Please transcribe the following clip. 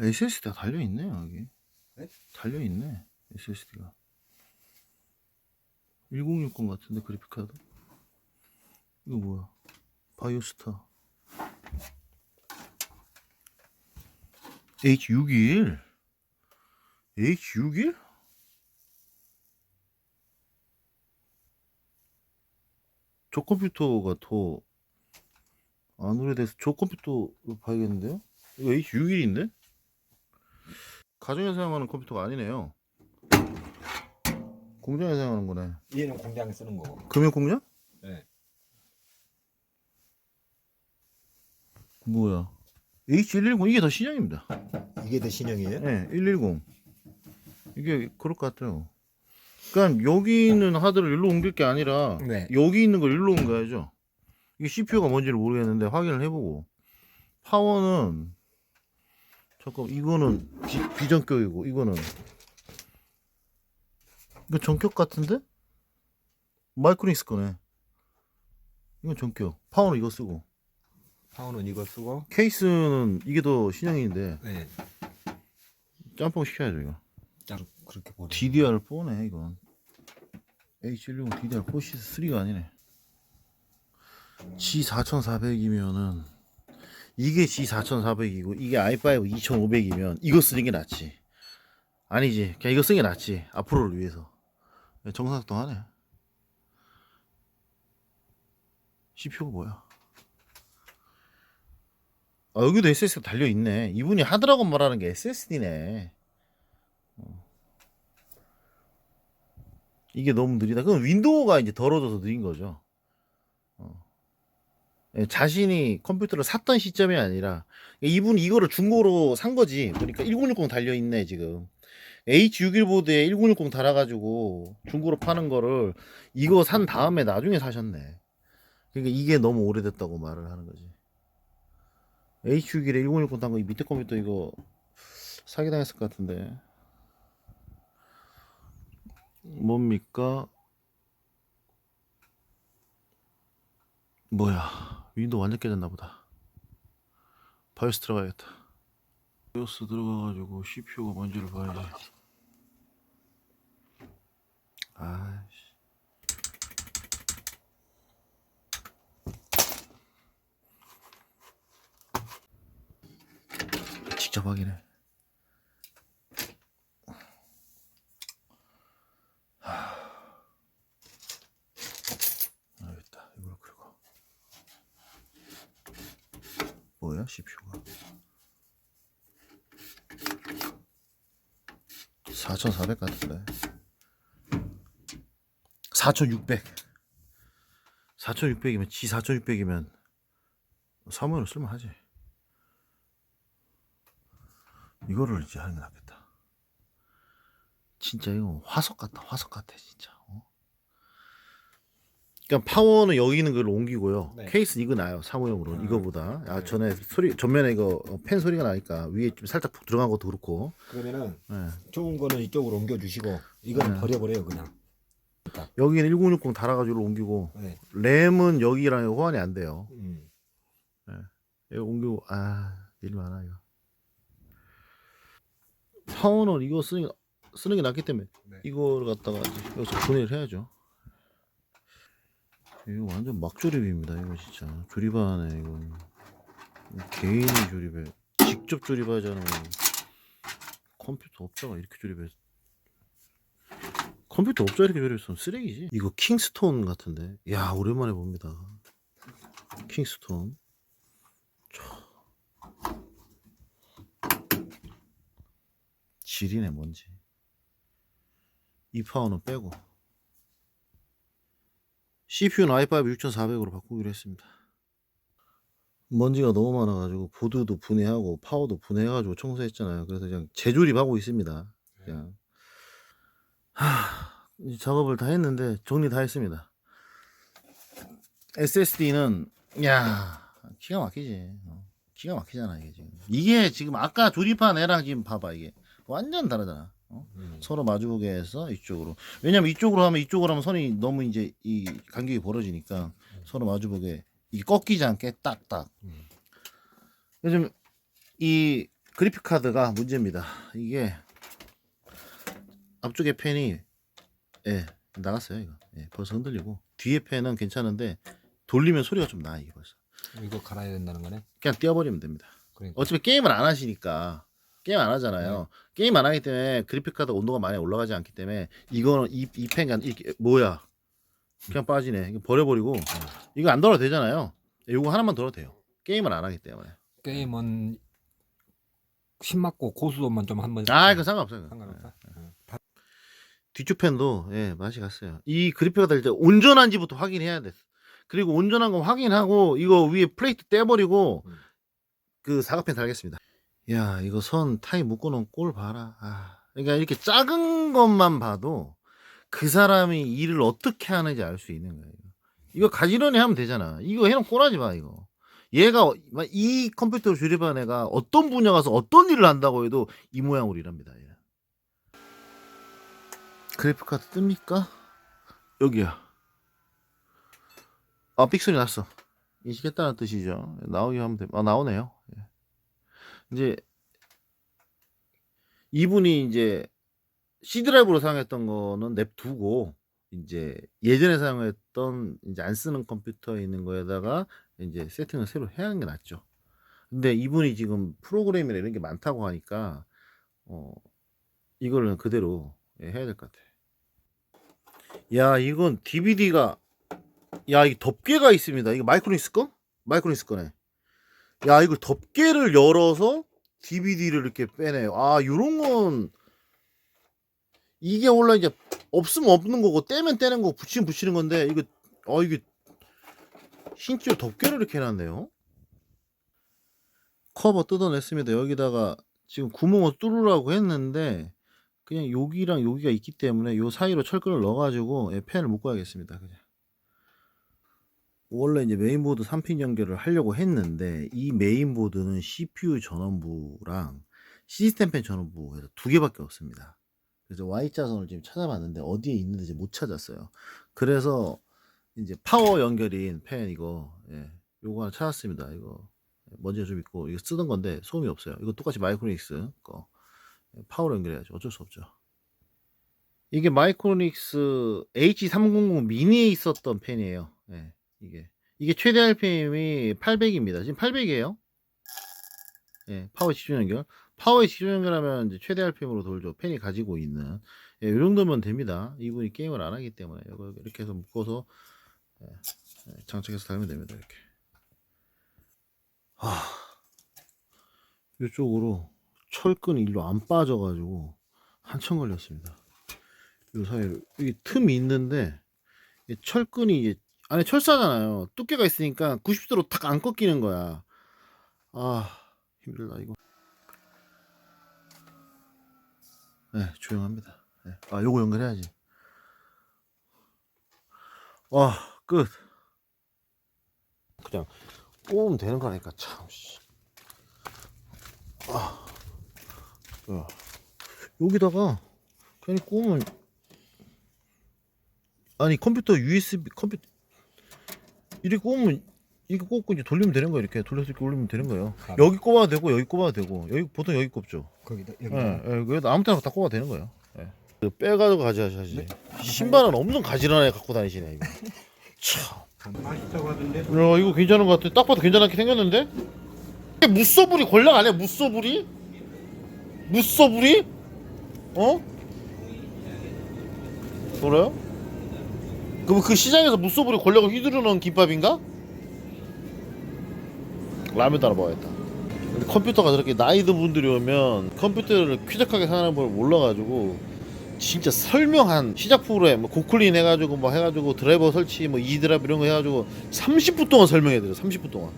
SSD가 달려있네 여기 네? 달려있네 SSD가 1060 같은데 그래픽카드 이거 뭐야 바이오스타 H61 H61? 저 컴퓨터가 더 안 오래돼서 저 컴퓨터 봐야겠는데요? 이거 H61인데? 가정에 사용하는 컴퓨터가 아니네요. 공장에 사용하는 거네. 얘는 공장에 쓰는 거고. 금융 공장? 네. 뭐야? H110 이게 더 신형입니다. 이게 더 신형이에요? 네, 110. 이게 그럴 것 같아요. 그러니까 여기 있는 하드를 일로 옮길 게 아니라 네. 여기 있는 걸 일로 옮겨야죠. 이게 CPU가 뭔지를 모르겠는데 확인을 해보고 파워는 잠깐 이거는 비, 비전격이고 이거는 이거 전격 같은데? 마이크로닉스 거네. 이건 전격. 파워는 이거 쓰고 파워는 이거 쓰고. 케이스는 이게 더 신형인데 네. 짬뽕 시켜야죠 이거. 딱 그렇게 보내. DDR4네 이건 H160 DDR4 C3가 아니네 G4400이면은 이게 G4400이고 이게 i5 2500이면 이거 쓰는 게 낫지. 아니지. 그냥 이거 쓰는 게 낫지. 앞으로를 위해서. 정상작동 하네. CPU가 뭐야? 아 여기도 SSD가 달려있네. 이분이 하드라고 말하는 게 SSD네. 이게 너무 느리다. 그럼 윈도우가 이제 더러워져서 느린 거죠. 어. 예, 자신이 컴퓨터를 샀던 시점이 아니라 이분이 이거를 중고로 산 거지. 그러니까 1060 달려 있네 지금. H61 보드에 1060 달아가지고 중고로 파는 거를 이거 산 다음에 나중에 사셨네. 그러니까 이게 너무 오래됐다고 말을 하는 거지. H61에 1060 단거 이 밑에 컴퓨터 이거 사기 당했을 것 같은데. 뭡니까? 뭐야? 윈도우 완전 깨졌나 보다. 바이오스 들어가야겠다. 바이오스 들어가가지고 CPU가 뭔지를 봐야지. 아씨. 직접 확인해. 아, 여기 있다. 이걸 그리고. 뭐야, CPU가? 4400 같은데. 4600. 4600이면, G 4600이면, 사무용으로 쓸만하지. 이거를 이제 게 낫겠다. 진짜 이거 화석 같다, 화석 같아, 진짜. 어? 그러니까 파워는 여기 있는 걸 옮기고요. 네. 케이스는 이거 나요. 사무용으로 음. 이거보다. 아 네. 전에 소리 전면에 이거 어, 팬 소리가 나니까 위에 좀 살짝 푹 들어간 것도 그렇고. 그러면은 네. 좋은 거는 이쪽으로 옮겨주시고 이거는 네. 버려버려요 그냥. 여기는 1060 달아가지고 옮기고 네. 램은 여기랑 호환이 안 돼요. 음. 여기 옮기고 아일 많아 이거. 파워는 이거 쓰는 게, 쓰는 게 낫기 때문에 네. 이걸 갖다가 여기서 분해를 해야죠. 이거 완전 막조립입니다. 이거 진짜 조립하네 이건 개인이 조립해 직접 않으면 컴퓨터 업자가 이렇게 조립해 컴퓨터 업자 이렇게 조립했으면 쓰레기지. 이거 킹스톤 같은데. 야 오랜만에 봅니다. 킹스톤. 질이네 뭔지. 이 파워는 빼고. CPU는 i5 6400으로 바꾸기로 했습니다. 먼지가 너무 많아가지고 보드도 분해하고 파워도 분해해가지고 청소했잖아요. 그래서 그냥 재조립하고 있습니다. 그냥 하, 이 작업을 다 했는데 정리 다 했습니다. SSD는 야 기가 막히지. 어, 기가 막히잖아 이게 지금. 이게 지금 아까 조립한 애랑 지금 봐봐 이게 완전 다르잖아. 어? 음. 서로 마주보게 해서 이쪽으로. 왜냐면 이쪽으로 하면 이쪽으로 하면 선이 너무 이제 이 간격이 벌어지니까 서로 마주보게 이게 꺾이지 않게 딱딱. 음. 요즘 이 그래픽 카드가 문제입니다. 이게 앞쪽에 펜이 예 나갔어요 이거. 예, 벌써 흔들리고 뒤에 펜은 괜찮은데 돌리면 소리가 좀나 이게 벌써. 이거 갈아야 된다는 거네. 그냥 띄워버리면 됩니다. 그러니까. 어차피 게임을 안 하시니까 게임 안 하잖아요. 게임 안 하기 때문에 그래픽 카드 온도가 많이 올라가지 않기 때문에 이거는 이이 펜이 이렇게 뭐야 그냥 빠지네. 이거 버려버리고 이거 안 덜어도 되잖아요. 이거 하나만 덜어도 돼요. 게임을 안 하기 때문에. 게임은 심 맞고 고수도만 좀 한번. 아 이거 상관없어요. 상관없다. 어. 다- 뒤쪽 펜도 예 맛이 갔어요. 이 그래픽 카드 일단 온전한지부터 확인해야 돼. 그리고 온전한 거 확인하고 이거 위에 플레이트 떼버리고 음. 그 사각펜 달겠습니다. 야 이거 선 타이 묶어놓은 꼴 봐라. 아, 그러니까 이렇게 작은 것만 봐도 그 사람이 일을 어떻게 하는지 알 수 있는 거예요. 이거 가지런히 하면 되잖아. 이거 해놓고 꼴하지 마 이거. 얘가 막이 컴퓨터를 조립한 애가 어떤 분야 가서 어떤 일을 한다고 해도 이 모양으로 일합니다. 얘. 그래픽 카드 뜹니까? 여기야. 아, 삑소리 났어. 인식했다는 뜻이죠. 나오게 하면 돼. 아, 나오네요. 예. 이제 이분이 이제 C 드라이브로 사용했던 거는 냅두고 이제 예전에 사용했던 이제 안 쓰는 컴퓨터에 있는 거에다가 이제 세팅을 새로 해야 하는 게 낫죠. 근데 이분이 지금 프로그램이나 이런 게 많다고 하니까 어 이거는 그대로 예, 해야 될 것 같아. 야, 이건 DVD가 야, 이 덮개가 있습니다. 이거 마이크로닉스 거? 마이크로닉스 거네. 야, 이거 덮개를 열어서 DVD를 이렇게 빼네요. 아, 요런 건 이게 원래 이제 없으면 없는 거고 떼면 떼는 거고 붙이면 붙이는 건데 이거 어 이게 신기로 덮개를 이렇게 해놨네요. 커버 뜯어냈습니다. 여기다가 지금 구멍을 뚫으라고 했는데 그냥 여기랑 여기가 있기 때문에 요 사이로 철근을 넣어가지고 예, 펜을 묶어야겠습니다. 그냥. 원래 이제 메인보드 3핀 연결을 하려고 했는데 이 메인보드는 CPU 전원부랑 시스템 펜 전원부 해서 두 개밖에 없습니다. 그래서 Y자선을 지금 찾아봤는데 어디에 있는지 못 찾았어요. 그래서 이제 파워 연결인 펜 이거 예, 요거 하나 찾았습니다. 이거 먼지가 좀 있고 이거 쓰던 건데 소음이 없어요. 이거 똑같이 마이크로닉스 거 파워로 연결해야죠. 어쩔 수 없죠. 이게 마이크로닉스 H300 미니에 있었던 펜이에요. 예, 이게 이게 최대 RPM이 800입니다. 지금 800이에요. 예, 파워 시중 연결. 파워에 시중 연결하면 이제 최대 RPM으로 돌죠. 펜이 가지고 있는 예, 이 정도면 됩니다. 이분이 게임을 안 하기 때문에 이거 이렇게 해서 묶어서 예, 예, 장착해서 달면 됩니다. 이렇게. 아, 이쪽으로 철근이 일로 안 빠져가지고 한참 걸렸습니다. 요 사이로 여기 틈이 있는데 이 철근이 이제 안에 철사잖아요. 두께가 있으니까 90도로 탁 안 꺾이는 거야. 아 힘들다 이거. 네 조용합니다. 네. 아 요거 연결해야지. 와 끝. 그냥 뽑으면 되는 거니까 참. 씨. 아. 야. 여기다가 괜히 꼽으면 아니 컴퓨터 USB 컴퓨터 이렇게 꼽으면 이렇게 꼽고 이제 돌리면 되는 거예요 이렇게 돌려서 이렇게 올리면 되는 거예요 아. 여기 꼽아도 되고 여기 꼽아도 되고 여기 보통 여기 꼽죠 거기다 여기. 예, 예, 그래도 아무 때나 다 꼽아도 되는 거예요 예. 그 빼가지고 가져가셔야지 신발은 없는 가지런하게 갖고 다니시네 이거 참 맛있다고 하던데. 야 이거 괜찮은 것 같아 딱 봐도 괜찮게 생겼는데 이게 무쏘불이 권력 아니야 무쏘불이? 무쏘불이? 어? 그래요? 그럼 그 시장에서 무쏘불이 권력을 휘두르는 김밥인가? 라면 따라 먹어야겠다 근데 컴퓨터가 저렇게 나이드 분들이 오면 컴퓨터를 쾌적하게 사는 걸 몰라가지고 진짜 설명한 시작 프로그램 뭐 고클린 해가지고 뭐 해가지고 드라이버 설치 뭐 이드랍 이런 거 해가지고 30분 동안 설명해드려 30분 동안